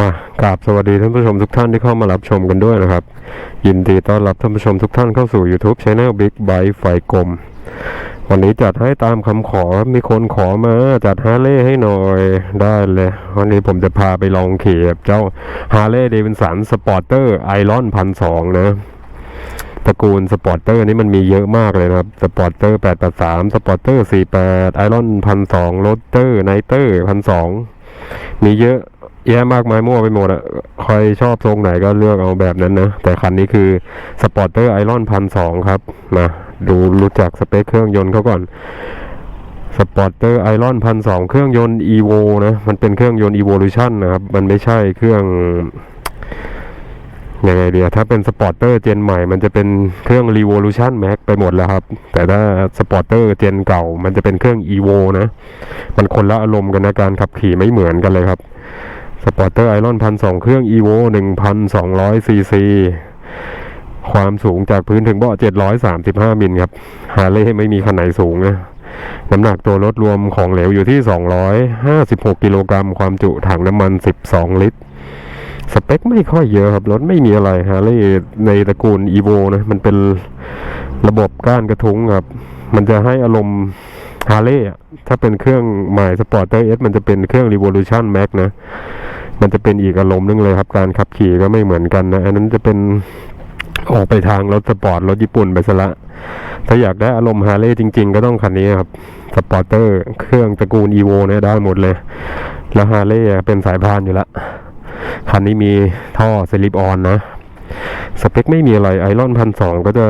มากราบสวัสดีท่านผู้ชมทุกท่านที่เข้ามารับชมกันด้วยนะครับ ยินดีต้อนรับท่านผู้ชมทุกท่านเข้าสู่ YouTube Channel Big Bike ไฟกลม วันนี้จัดให้ตามคำขอมีคนขอมาจัดฮาร์เลย์ให้หน่อยได้เลย วันนี้ผมจะพาไปลองขี่กับเจ้าฮาร์เลย์เดวินสันสปอร์เตอร์ไอรอนพันสองนะตระกูลสปอร์เตอร์นี่มันมีเยอะมากเลยนะครับ สปอร์เตอร์แปดแปดสามสปอร์เตอร์สี่แปดไอรอนพันสองโรเตอร์ไนเตอร์พันสองมีเยอะ แยะมากมายมั่วไปหมดอะใครชอบทรงไหนก็เลือกเอาแบบนั้นนะ แต่คันนี้คือสปอร์เตอร์ไอรอนพันสองครับมาดูรู้จักสเปคเครื่องยนต์เขาก่อนสปอร์เตอร์ไอรอนพันสองเครื่องยนต์ EVO นะ มันเป็นเครื่องยนต์ Evolution นะครับ มันไม่ใช่เครื่องยังไงเดียถ้าเป็นสปอร์เตอร์เจนใหม่ มันจะเป็นเครื่อง Revolution Max ไปหมดแล้วครับ แต่ถ้าสปอร์เตอร์เจนเก่า มันจะเป็นเครื่อง Evo นะ มันคนละอารมณ์กันนะ การขับขี่ไม่เหมือนกันเลยครับ สปอร์เตอร์ไอรอนพันสองเครื่อง Evo หนึ่งพันสองร้อยซีซีความสูงจากพื้นถึงเบาะเจ็ดร้อยสามสิบห้ามิลครับ ฮาร์เลย์ไม่มีคันไหนสูงนะน้ำหนักตัวรถรวมของเหลวอยู่ที่ 256 กิโลกรัม ความจุถังน้ำมัน 12 ลิตร สเปคไม่ค่อยเยอะครับ รถไม่มีอะไรฮาร์เลย์ในตระกูล e v o นะ มันเป็นระบบก้านกระทุ้งครับ มันจะให้อารมณ์ฮาร์เลย์ถ้าเป็นเครื่องใหม่สปอร์เตอร์เอสมันจะเป็นเครื่อง Revolution Max นะ มันจะเป็นอีกอารมณ์นึงเลยครับ การขับขี่ก็ไม่เหมือนกันนะ อันนั้นจะเป็นออกไปทางรถสปอร์ตรถญี่ปุ่นไปซะละ ถ้าอยากได้อารมณ์ฮาร์เลย์จริง ๆ ก็ต้องคันนี้ครับสปอร์เตอร์ เครื่องตระกูล e v o เนี่ยได้หมดเลย แล้วฮาร์เลย์เป็นสายพานอยู่ละคันนี้มีท่อสลิปออนนะ สเปคไม่มีอะไรไอรอนพันสองก็จะ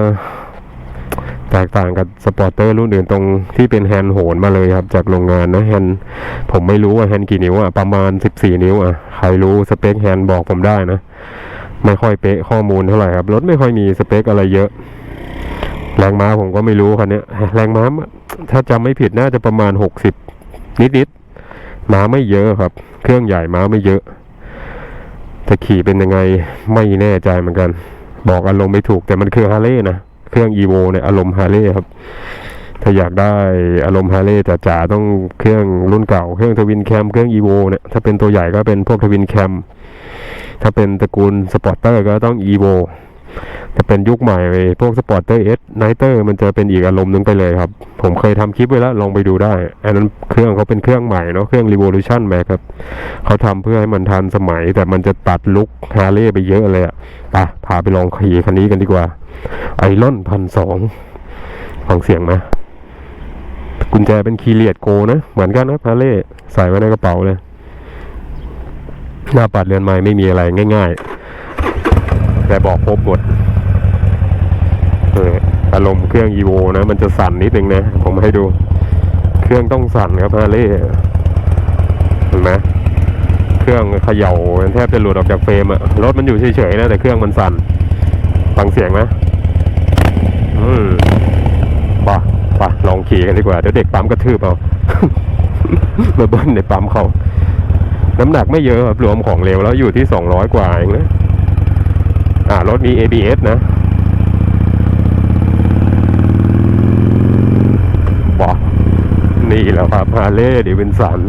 แตกต่างกับสปอร์เตอร์รุ่นอื่นตรงที่เป็นแฮนด์โหนมาเลยครับ จากโรงงานนะแฮนด์ผมไม่รู้ว่าแฮนด์กี่นิ้วอะประมาณ 14 นิ้วอะใครรู้สเปคแฮนด์บอกผมได้นะ ไม่ค่อยเป๊ะข้อมูลเท่าไหร่ครับรถไม่ค่อยมีสเปคอะไรเยอะ แรงม้าผมก็ไม่รู้คันนี้แรงม้าถ้าจำไม่ผิดน่าจะประมาณ 60 นิดๆม้าไม่เยอะครับ เครื่องใหญ่ม้าไม่เยอะจะขี่เป็นยังไงไม่แน่ใจเหมือนกัน บอกอารมณ์ไม่ถูกแต่มันคือฮาร์เลย์นะ เครื่อง e v o เนี่ยอารมณ์ฮาร์เลย์ครับ ถ้าอยากได้อารมณ์ฮาร์เลย์จ๋าๆต้องเครื่องรุ่นเก่า เครื่องทวินแคมเครื่อง e v o เนี่ยถ้าเป็นตัวใหญ่ก็เป็นพวกทวินแคมถ้าเป็นตระกูลสปอร์เตอร์ก็ต้อง e v o ถ้าเป็นยุคใหม่พวกสปอร์เตอร์เอสไนเตอร์มันจะเป็นอีกอารมณ์หนึงไปเลยครับ ผมเคยทำคลิปไว้แล้วลองไปดูได้ อันนั้นเครื่องเขาเป็นเครื่องใหม่เนาะเครื่อง Revolution Max ครับเขาทำเพื่อให้มันทันสมัย แต่มันจะตัดลุคฮาร์เลย์ไปเยอะเลยอะไปพาไปลองขี่คันนี้กันดีกว่าไอรอนพันสองฟังเสียงไหมกุญแจเป็นคีเลียดโกนะ เหมือนกันนะฮาร์เลย์ใส่ไว้ในกระเป๋าเลย หน้าปัดเรือนไม้ไม่มีอะไรง่าย ๆ แต่บอกครบหมด อารมณ์เครื่อง EVO นะ มันจะสั่นนิดนึงนะ ผมให้ดู เครื่องต้องสั่นครับฮาเลย์เห็นไหมเครื่องเขย่าแทบจะหลุดออกจากเฟรมอะรถมันอยู่เฉยๆนะ แต่เครื่องมันสั่นฟังเสียงไหมอืมปะปะลองขี่กันดีกว่า เดี๋ยวเด็กปั๊มกระทืบเอามาเบิ้ลในปั๊มเขาน้ำหนักไม่เยอะครับรวมของเร็วแล้วอยู่ที่สองร้อยกว่าเองนะอ่ารถมี ABS นะบอนี่แหล้ว ครับฮาร์เลย์ดิวินสัน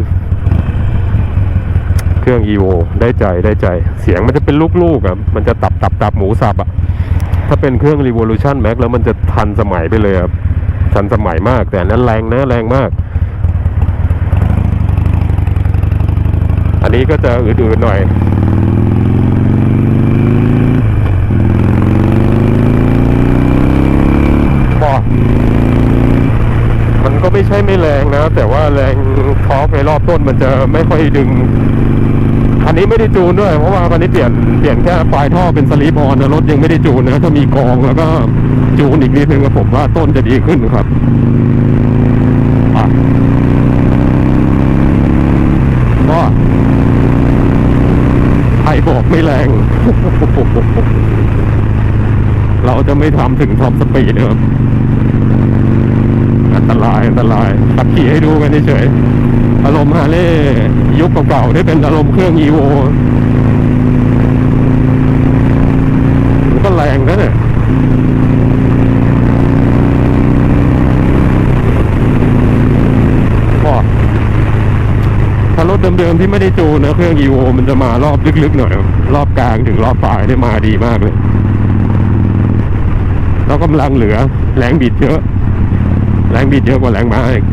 เครื่อง EVO ได้ใจได้ใจ เสียงมันจะเป็นลูกๆอะ มันจะตับตับตับหมูสับอะ ถ้าเป็นเครื่อง Revolution Max แล้วมันจะทันสมัยไปเลยครับ ทันสมัยมาก แต่นนั้นแรงนะแรงมาก อันนี้ก็จะอืดๆหน่อย บอมันก็ไม่ ใช่ไม่แรงนะ แต่ว่าแรงทอร์กในรอบต้นมันจะไม่ค่อยดึงคันนี้ไม่ได้จูนด้วย เพราะว่าคันนี้เปลี่ยนเปลี่ยนแค่ปลายท่อเป็นสลีปออนนะรถยังไม่ได้จูนนะถ้ามีกองแล้วก็จูนอีกนิดนึงก็ผมว่าต้นจะดีขึ้นครับก็ใครบอกไม่แรง เราจะไม่ทำถึงท็อปสปีดนะครับอัน ตรายอันตรายขับขี่ให้ดูกันเฉยอารมณ์ฮาเลย์ยุคเก่าๆได้เป็นอารมณ์เครื่อง EVO มันก็แรงนะเนี่ยถ้ารถเดิมๆที่ไม่ได้จูนนะเครื่อง EVO มันจะมารอบลึกๆหน่อย รอบกลางถึงรอบปลายได้มาดีมากเลย แล้วกำลังเหลือ แรงบิดเยอะ แรงบิดเยอะกว่าแรงม้าอีก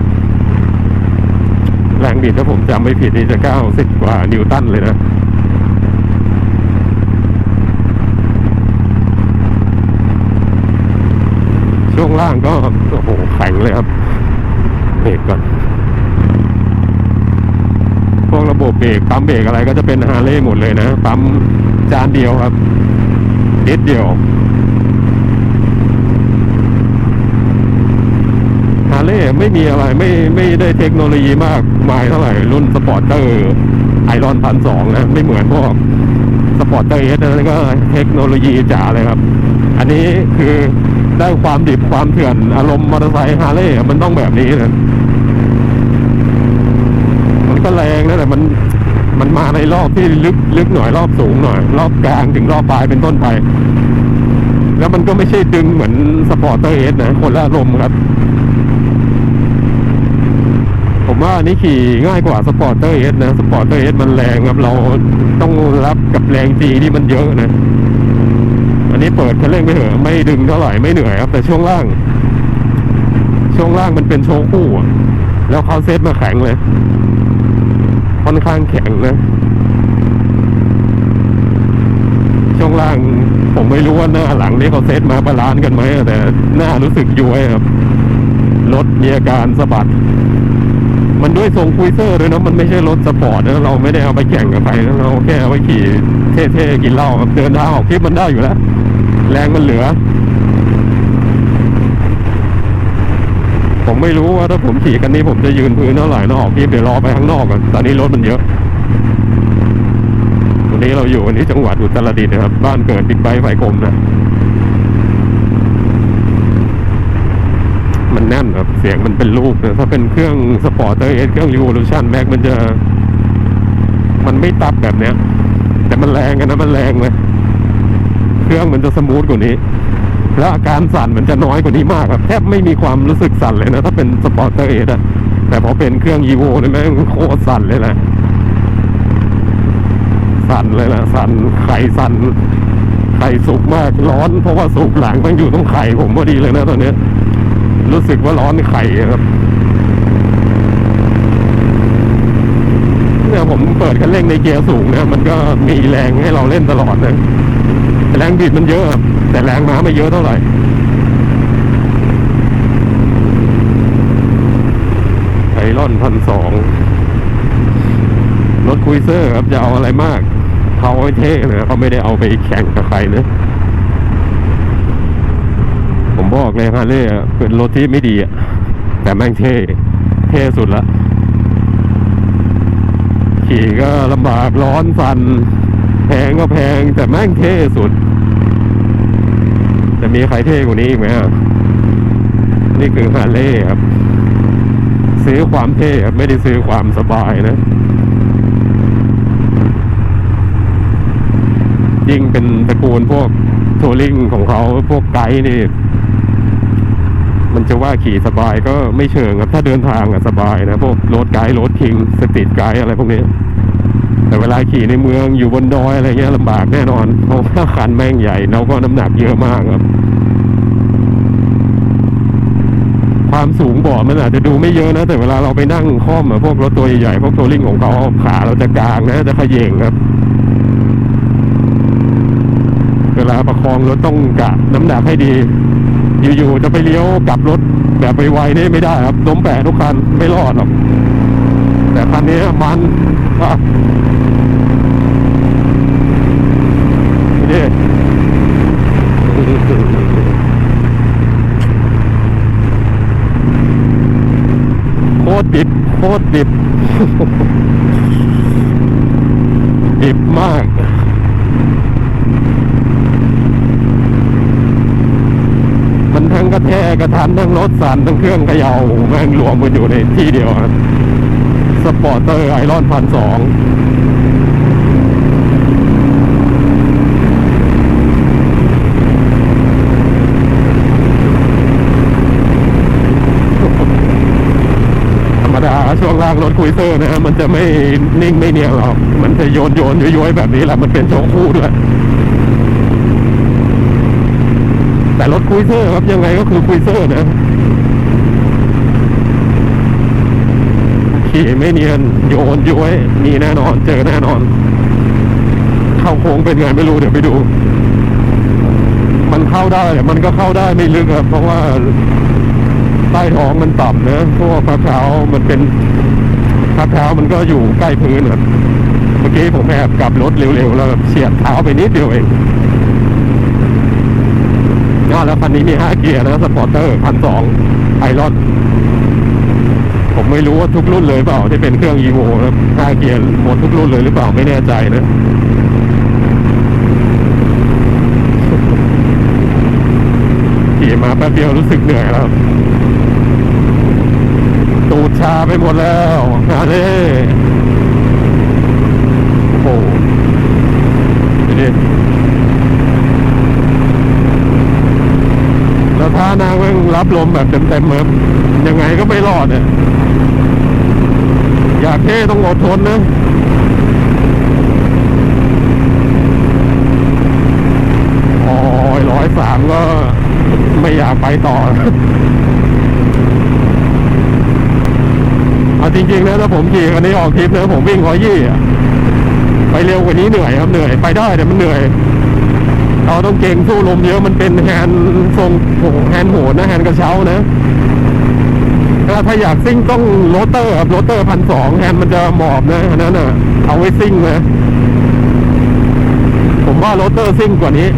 แรงบิดถ้าผมจำไม่ผิดนี่จะเก้าสิบกว่านิวตันเลยนะช่วงล่างก็โอ้โหแข็งเลยครับเบรกก่อนพวกระบบเบรกปั๊มเบรกอะไรก็จะเป็นฮาร์เลย์หมดเลยนะปั๊มจานเดียวครับนิดเดียวฮาร์เลย์ ไม่มีอะไรไม่ไม่ได้เทคโนโลยีมากมายเท่าไหร่ รุ่นสปอร์ตเตอร์ไอรอนพันสองนะ ไม่เหมือนพวกสปอร์ตเตอร์เอสนั่นก็เทคโนโลยีจ๋าเลยครับ อันนี้คือได้ความดิบความเถื่อนอารมณ์มอเตอร์ไซค์ฮาร์เลย์มันต้องแบบนี้นะมันก็แรงนะแต่มันมันมาในรอบที่ลึกลึกหน่อยรอบสูงหน่อย รอบกลางถึงรอบปลายเป็นต้นไป แล้วมันก็ไม่ใช่ดึงเหมือนสปอร์ตเตอร์เอสนะคนละอารมณ์ครับ ว่านนี้ขี่ง่ายกว่าสปอร์เตอร์เอสนะสปอร์เตอร์เอสมันแรงครับเราต้องรับกับแรงจีที่มันเยอะนะ อันนี้เปิดคันเร่งไปเถอะไม่ดึงเท่าไหร่ไม่เหนื่อยครับ แต่ช่วงล่าง ช่วงล่างมันเป็นโชว์คู่อะแล้วเขาเซตมาแข็งเลย ค่อนข้างแข็งนะช่วงล่างผมไม่รู้ว่าหน้าหลังนี้เขาเซตมาบาลานซ์กันไหมแต่หน้ารู้สึกย้วยครับรถมีอาการสะบัด มันด้วยทรงคุยเซอร์ด้วยนะมันไม่ใช่รถสปอร์ตนะเราไม่ได้เอาไปแข่งกับใครนะเราแค่เอาไปขี่เท่ๆกินเหล้าเดินทางออกทริปมันได้อยู่แล้วแรงมันเหลือ ผมไม่รู้ว่าถ้าผมขี่กันนี้ผมจะยืนพื้นเท่าไหร่นะออกที่เดี๋ยวรอไปข้างนอกก่อนตอนนี้รถมันเยอะวันนี้เราอยู่กันที่จังหวัดอุตรดิตถ์นะครับ บ้านเกิดบิ๊กไบค์ไฟกลมนะ มั นแน่นครับเสียงมันเป็นลูกถ้าเป็นเครื่องสปอร์ตเตอร์เอสเครื่องรี o ว u ชันแม็กมันจะมันไม่ตับแบบเนี้ย แต่มันแรงกันนะมันแรงเลยเครื่องมันจะสมูทกว่านี้ แล้วอาการสั่นมันจะน้อยกว่านี้มากครับแทบไม่มีความรู้สึกสั่นเลยนะ ถ้าเป็นสปอร์เตอร์เออะแต่พอเป็นเครื่องยีโวเนี่ยแม่งโคตรสั่นเลยนะสั่นเลยนะสั่นไข่สั่นไข่สุกมากร้อนเพราะว่าสุกหลังมันอยู่ตรงไข่ผมพอดีเลยนะตอนเนี้ย รู้สึกว่าร้อนไข่ครับเนี่ยผมเปิดคันเร่งในเกียร์สูงนะมันก็มีแรงให้เราเล่นตลอดนะแรงบิดมันเยอะแต่แรงม้าไม่เยอะเท่าไหร่ไอรอนพันสองรถคุยเซอร์ครับจะเอาอะไรมากเขาเอาไว้เท่นะเขาไม่ได้เอาไปแข่งกับใครนะ ผมบอกเลยฮาร์เลยเป็นรถที่ไม่ดีอะแต่แม่งเท่เท่สุดละขี่ก็ลำบากร้อนสั่นแพงก็แพงแต่แม่งเท่สุด จะมีใครเท่กว่านี้อีกไหมนี่คือฮาร์เลยครับ ซื้อความเท่ครับไม่ได้ซื้อความสบายนะยิ่งเป็นตระกูลพวกทัวริงของเขาพวกไกด์นี่ มันจะว่าขี่สบายก็ไม่เชิงครับ ถ้าเดินทางอะสบายนะพวกรถไกด์รถคิงสตรีทไกด์อะไรพวกนี้ แต่เวลาขี่ในเมืองอยู่บนดอยอะไรเงี้ยลำบากแน่นอนเพราะว่าคันแม่งใหญ่แล้วก็น้ำหนักเยอะมากครับ ความสูงบาะมันอาจจะดูไม่เยอะนะ แต่เวลาเราไปนั่งคล่อมอะพวกรถตัวใหญ่ๆพวกทัวริงของเขาขาเราจะกลางนะจะเขย่งครับเวลาประคองรถต้องกะน้ำหนักให้ดี อยู่ๆจะไปเลี้ยวกลับรถแบบไวๆนี่ไม่ได้ครับล้มแปะทุกคันไม่รอดหรอกแต่คันนี้มันอะนี่โคตรดิบโคตรดิบดิบมาก มันทั้ง กระทกกระทันทั้งรถสั่นทั้งเครื่องเขย่าแม่งรวมกันอยู่ในที่เดียวครับสปอร์เตอร์ไอรอนพันสองธรรมดาช่วงล่างรถคุยเซอร์นะมันจะไม่นิ่งไม่เนียนหรอก มันจะโยนโยนย้อยๆแบบนี้แหละ มันเป็นโชว์คู่ด้วย แต่รถคุยเซอร์ครับยังไงก็คือคุยเซอร์นะขี่ไม่เนียนโยนย้อยมีแน่นอน เจอแน่นอน เข้าโค้งเป็นไงไม่รู้เดี๋ยวไปดู มันเข้าได้มันก็เข้าได้ไม่ลึกครับเพราะว่าใต้ท้องมันต่ำนะเพราะว่าพักเท้ามันเป็นพักเท้ามันก็อยู่ใกล้พื้นครับเมื่อกี้ผมแอบกลับรถเร็วๆแล้วเฉียดเท้าไปนิดเดียวเอง ก็แล้วคันนี้มีห้าเกียร์นะสปอร์เตอร์พันสองไอรอนผมไม่รู้ว่าทุกรุ่นเลยเปล่าที่เป็นเครื่อง EVO นะห้าเกียร์หมดทุกรุ่นเลยหรือเปล่าไม่แน่ใจนะขี่มาแป๊บเดียวรู้สึกเหนื่อยแล้วตูดชาไปหมดแล้วงานนี้โอ้โหานางแม่งรับลมแบบเต็มๆครับยังไงก็ไม่รอดเนี่ยอยากเท่ต้องอดทนนะโอ้ยร้อยสามก็ไม่อยากไปต่อเอาจริงๆนะถ้าผมขี่คันนี้ออกทริปนะผมวิ่งร้อยยี่ไปเร็วกว่านี้เหนื่อยครับเหนื่อย ไปได้แต่มันเหนื่อย เราต้องเก่งสู้ลมเยอะมันเป็นแฮนด์ทรงโหแฮนด์โหดนะแฮนด์กระเช้านะถ้าถ้าอยากซิ่งต้องโรเตอร์ครับโรเตอร์พันสองแฮนด์มันจะหมอบนะอันนั้นอะเอาไว้ซิ่งนะผมว่าโรเตอร์ซิ่งกว่านี้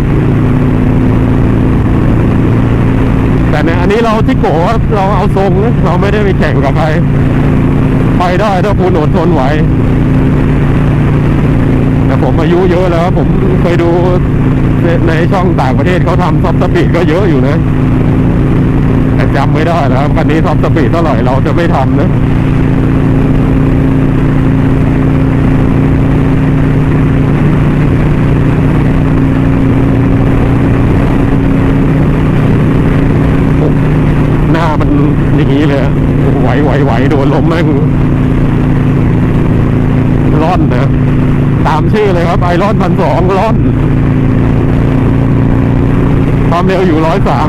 แต่เนี่ยอันนี้เราที่โกเราเอาทรงนะเราไม่ได้ไปแข่งกับใครไปได้ถ้าคุณอดทนไหวแต่ผมอายุเยอะแล้ว ผมเคยดู ในช่องต่างประเทศเขาทำซอฟต์สปีดก็เยอะอยู่นะแต่จำไม่ได้แล้วคันนี้ซอฟต์สปีดเท่าไหร่เราจะไม่ทำนะหน้ามันอย่างนี้เลยไหวไหวไหวโดนลมแม่งร่อนนะตามชื่อเลยครับไอรอนพันสองร่อน ความเร็วอยู่ร้อยสาม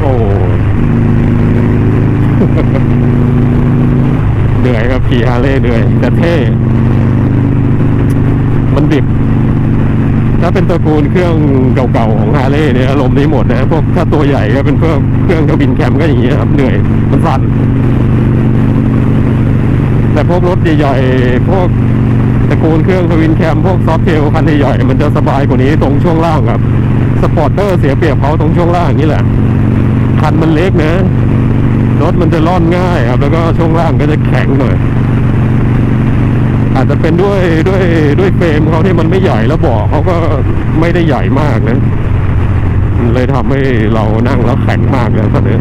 โอ้เหนื่อยครับขี่ฮาร์เลย์เหนื่อยแต่เท่ มันดิบ ถ้าเป็นตระกูลเครื่องเก่าๆของฮาร์เลย์เนี่ยอารมณ์นี้หมดนะพวกถ้าตัวใหญ่ก็เป็นพวกเครื่องกระบินแคมก็อย่างเงี้ยครับเหนื่อย มันสั่น แต่พวกรถใหญ่ๆพวกตระกูลเครื่องทวินแคมพวกซอฟเทลคันใหญ่ๆมันจะสบายกว่านี้ตรงช่วงล่างครับสปอร์เตอร์เสียเปรียบเขาตรงช่วงล่างนี้แหละคันมันเล็กนะรถมันจะล่อนง่ายครับ แล้วก็ช่วงล่างก็จะแข็งหน่อยอาจจะเป็นด้วยด้วยด้วยเฟรมเขาที่มันไม่ใหญ่แล้วบาะเขาก็ไม่ได้ใหญ่มากนะเลยทำให้เรานั่งแล้วแข็งมากเลยตอนนี้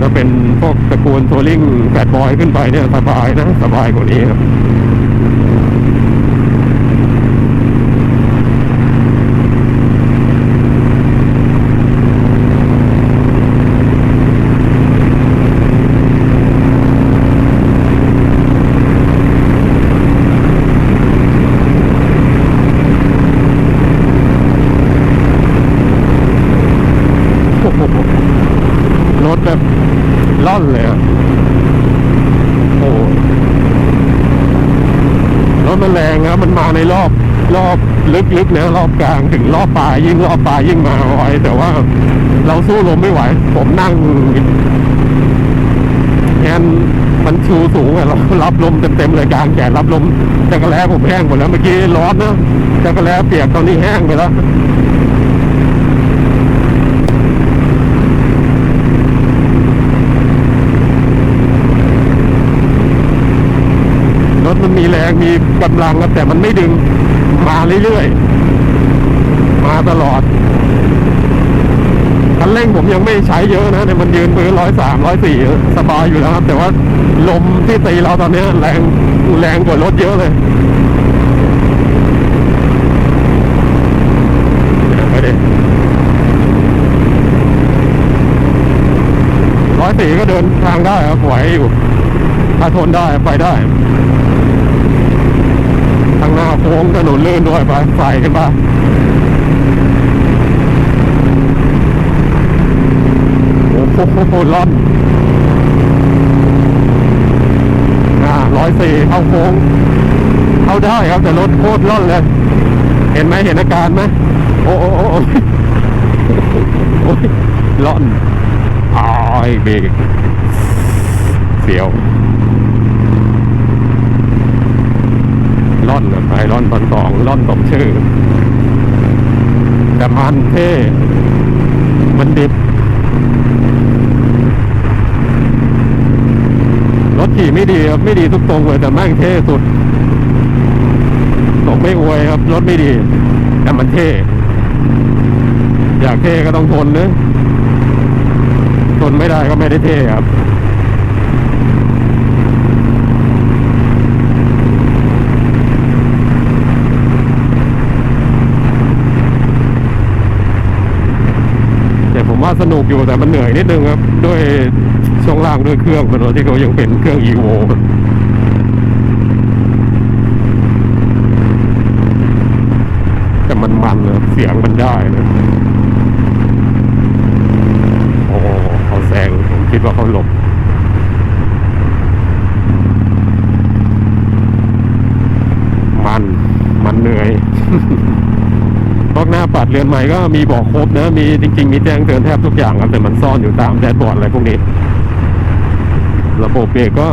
ถ้าเป็นพวกตระกูลโทลิ่งแฟดบอยขึ้นไปเนี่ยสบายนะ สบายกว่านี้ครับ โอ้โหรถแบบล่อนเลยอะโอ้โหรถ มันมันมาในรอบรอบลึกๆนะรอบกลางถึงรอบปลายยิ่งรอบปลายยิ่งมาไวแต่ว่าเราสู้ลมไม่ไหว ผมนั่งแอนมันชูสูงอะเรารับลมเต็มๆเลยกลางแขนรับลมจักรแล้ผมแห้งหมดแล้วเมื่อกี้ร้อนนะจักรแล้เปียกตอนนี้แห้งไปแล้ว รถ มีแรงมีกำลังครับแต่มันไม่ดึงมาเรื่อยๆ มาตลอดคันเร่งผมยังไม่ใช้เยอะนะเนี่ยมันยืนมือร้อยสามร้อยสี่สบายอยู่แล้วครับ แต่ว่าลมที่ตีเราตอนนี้แรงแรงกว่ารถเยอะเลยดิร้อยสี่ก็เดินทางได้ครับไหวอยู่ถ้าทนได้ไปได้างหน้าโค้งถนนลื่นด้วยไปใส่กันไปโอ้โหล่อนอ่าร้อยสี่เข้าโค้งเข้าได้ครับแต่รถโคตรล่อนเลย เห็นไหมเห็นอาการไหมโอ้โอ้โอ้โอ้โอ้ยล่อนอ้ายเบรกเสียว ล่อนแบบไอร่อนพันสอง ล่อนสมชื่อ แต่มันเท่มันดิบ รถขี่ไม่ดีครับ ไม่ดีทุกตรงเลยแต่แม่งเท่สุดตกไม่อวยครับ รถไม่ดี แต่มันเท่ อยากเท่ก็ต้องทนนะทนไม่ได้ก็ไม่ได้เท่ครับ ผมว่าสนุกอยู่แต่มันเหนื่อยนิดนึงครับ ด้วยช่วงล่างด้วยเครื่องมันที่เขายังเป็นเครื่อง EVO แต่มันมันนะเสียงมันได้นะโอ้เขาแซงผมคิดว่าเขาหลบมันมันเหนื่อย พวกหน้าปัดเรือนใหม่ก็มีบอกครบนะมีจริง ๆ มีแจ้งเตือนแทบทุกอย่างครับแต่มันซ่อนอยู่ตามแดชบอร์ดอะไรพวกนี้ ระบบเบรกก็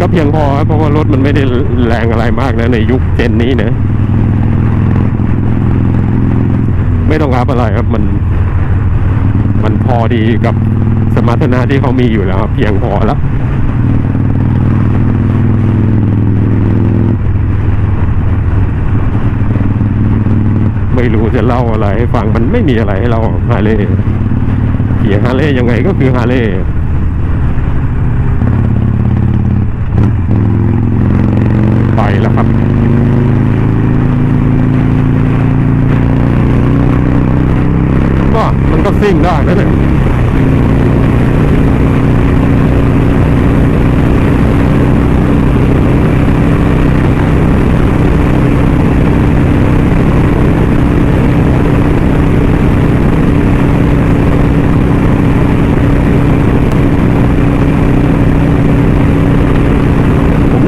ก็เพียงพอครับเพราะว่ารถมันไม่ได้แรงอะไรมากนะในยุคเจนนี้นะไม่ต้องอัพอะไรครับมัน มันพอดีกับสมรรถนะที่เขามีอยู่แล้วครับเพียงพอแล้ว รู้จะเล่าอะไรให้ฟังมันไม่มีอะไรให้เราฮาเล่ขี่ฮาเล่ยังไงก็คือฮาเล่ไปแล้วครับก็มันก็ซิ่งได้นะเนี่ย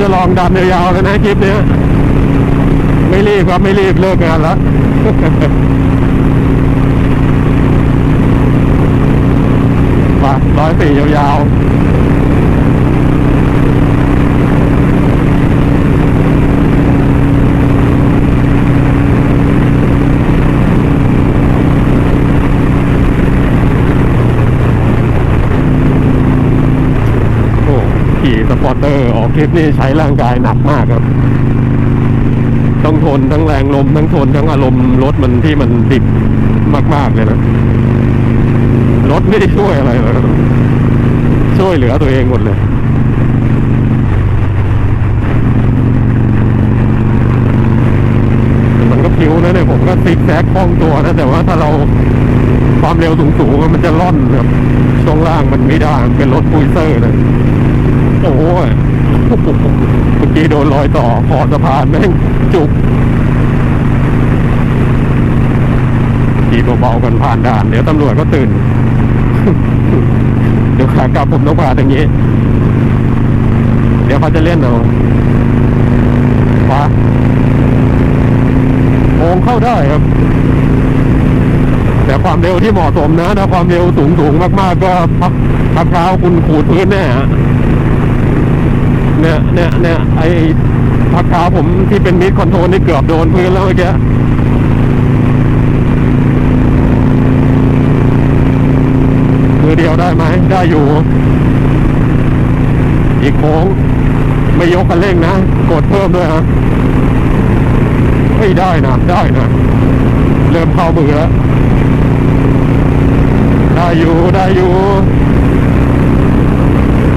จะลองดันยาวๆเลยนะคลิปนี้ไม่รีบครับไม่รีบเลิกงานแล้วมาร้อยสี่ยาวๆ โอ้ขี่สปอร์ คลิปนี่ใช้ร่างกายหนักมากครับ ต้องทนทั้งแรงลมทั้งทนทั้งอารมณ์รถมันที่มันดิบมาก ๆ เลยนะ รถไม่ได้ช่วยอะไรเลยช่วยเหลือตัวเองหมดเลยมันก็พิ้วนะเนี่ยผมก็ซิกแซกคล่องตัวนะ แต่ว่าถ้าเราความเร็วสูงๆมันจะล่อนครับช่วงล่างมันไม่ได้มันเป็นรถปุยเซอร์นะโอ้ย เมื่อกี้โดนรอยต่อขอสะพานแม่งจุกขี่เบาๆกันผ่านด่าน เดี๋ยวตำรวจก็ตื่น เดี๋ยวขากลับผมต้องผ่านอย่างนี้ เดี๋ยวเขาจะเล่นเอาขวาโค้งเข้าได้ครับ แต่ความเร็วที่เหมาะสมนะ ถ้าความเร็วสูงสูงๆมาก ๆ ก็พักพักเท้าคุณขูดพื้นแน่ฮะ เนี่ยเนี่ยเนี่ยไอ้พักเท้าผมที่เป็นมิดคอนโทรลนี่เกือบโดนพื้นแล้วเมื่อกี้มือเดียวได้ไหมได้อยู่ อีกโค้ง ไม่ยกคันเร่งนะ กดเพิ่มด้วยฮะไม่ได้นะได้นะเริ่มเข้ามือแล้ว ได้อยู่ได้อยู่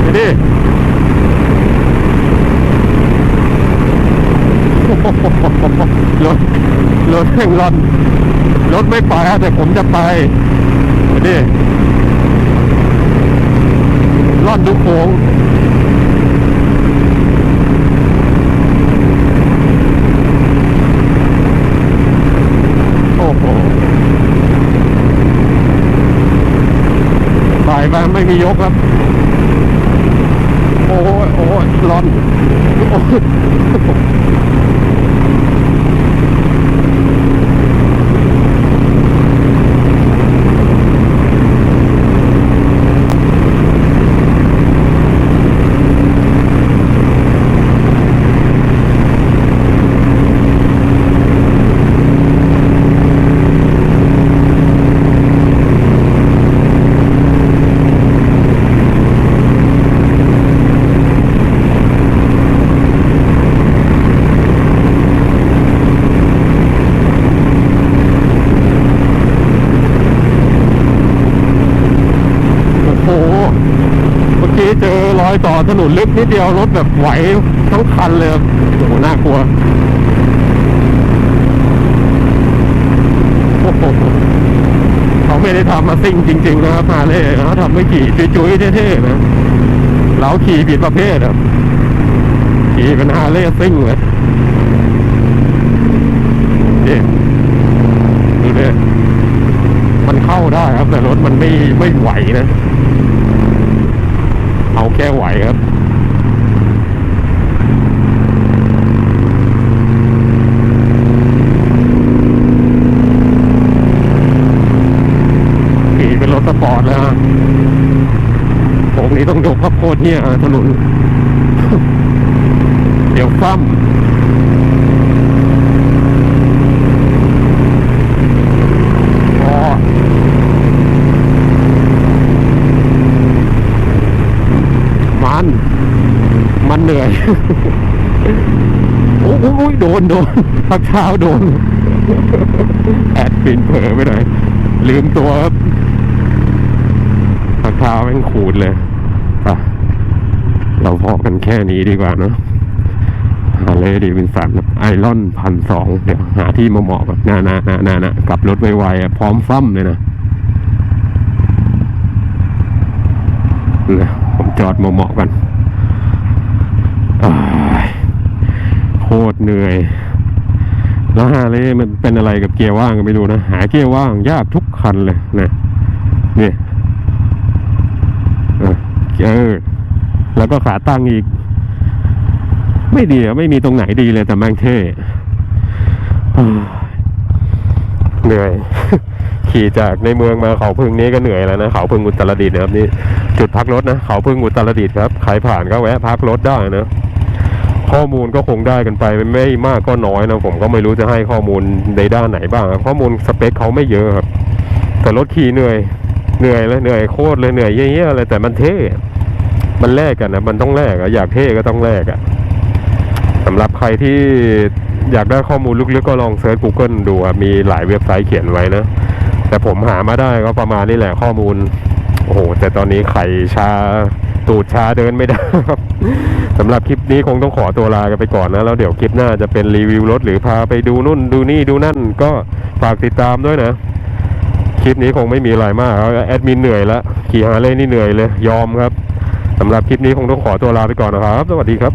ไปดิ รถรถแห่งรอนรถไม่ไปแต่ผมจะไปนี่ล่อนดูโค้งโอ้โหไปมาไม่มียกครับ โอ้ยโอ้ยร้อนโอ้ยโอ้โห เมื่อกี้เจ อยต่อถนนลึกนิดเดียวรถแบบไหวทั้งคันเลยโอ้โหน่ากลัวโอ้โหเขาไม่ได้ทำมาซิ่งจริง ๆ นะครับฮาเล่เขาทำไม่ขี่จุ้ยๆเท่ๆนะเราขี่ผิดประเภทครับขี่เป็นฮาเล่ซิ่งเลยนี่ดูดิมันเข้าได้ครับแต่รถมันไม่ไม่ไหวนะ เอาแค่ไหวครับขี่เป็นรถสปอร์ตแล้วผมนี้ต้องยกพับโคตรเนี่ยถนน เดี๋ยวฟั่มอ๋อ มัน มันเหนื่อย โอ้โห โดนพักเท้าโดน แอดปินเผลอไปหน่อยลืมตัวครับพักเท้าแม่งขูดเลยป่ะเราพอกันแค่นี้ดีกว่าเนอะฮาร์เลย์ดีวินสันไอรอนพันสองเดี๋ยวหาที่มาเหมาะกับนานานานานะกลับรถไวๆอะพร้อมฟั่มเลยนะนะผมจอดมาเหมาะๆกันอ้า โคตรเหนื่อย แล้วฮาเลยมันเป็นอะไรกับเกียร์ว่างก็ไม่รู้นะ หาเกียร์ว่างยากทุกคันเลยนะนี่เออเออแล้วก็ขาตั้งอีก ไม่ดีอะไม่มีตรงไหนดีเลยแต่แม่งเท่เฮ้ยเหนื่อย ขี่จากในเมืองมาเขาพึ่งนี้ก็เหนื่อยแล้วนะเขาพึ่งอุตรดิตถ์นะครับนี่จุดพักรถนะเขาพึ่งอุตรดิตถ์ครับใครผ่านก็แวะพักรถได้นะ ข้อมูลก็คงได้กันไปไม่มากก็น้อยนะผมก็ไม่รู้จะให้ข้อมูลในด้านไหนบ้างข้อมูลสเปคเขาไม่เยอะครับแต่รถขี่เหนื่อยเหนื่อยเลยเหนื่อยโคตรเลยเหนื่อยเยี่ยๆเลยแต่มันเท่มันแลกกันนะมันต้องแลกอะอยากเท่ก็ต้องแลกอะสำหรับใครที่อยากได้ข้อมูลลึกๆก็ลองเซิร์ช Google ดูมีหลายเว็บไซต์เขียนไว้นะ แต่ผมหามาได้ก็ประมาณนี้แหละข้อมูล โอ้โห แต่ตอนนี้ไข่ชาตูดชาเดินไม่ได้ครับ สำหรับคลิปนี้คงต้องขอตัวลากันไปก่อนนะ แล้วเดี๋ยวคลิปหน้าจะเป็นรีวิวรถหรือพาไปดูนู่นดูนี่ดูนั่น ก็ฝากติดตามด้วยนะ คลิปนี้คงไม่มีอะไรมากแอดมินเหนื่อยแล้วขี่ฮาร์เลยนี่เหนื่อยเลย ยอมครับสำหรับคลิปนี้คงต้องขอตัวลาไปก่อนนะครับ สวัสดีครับ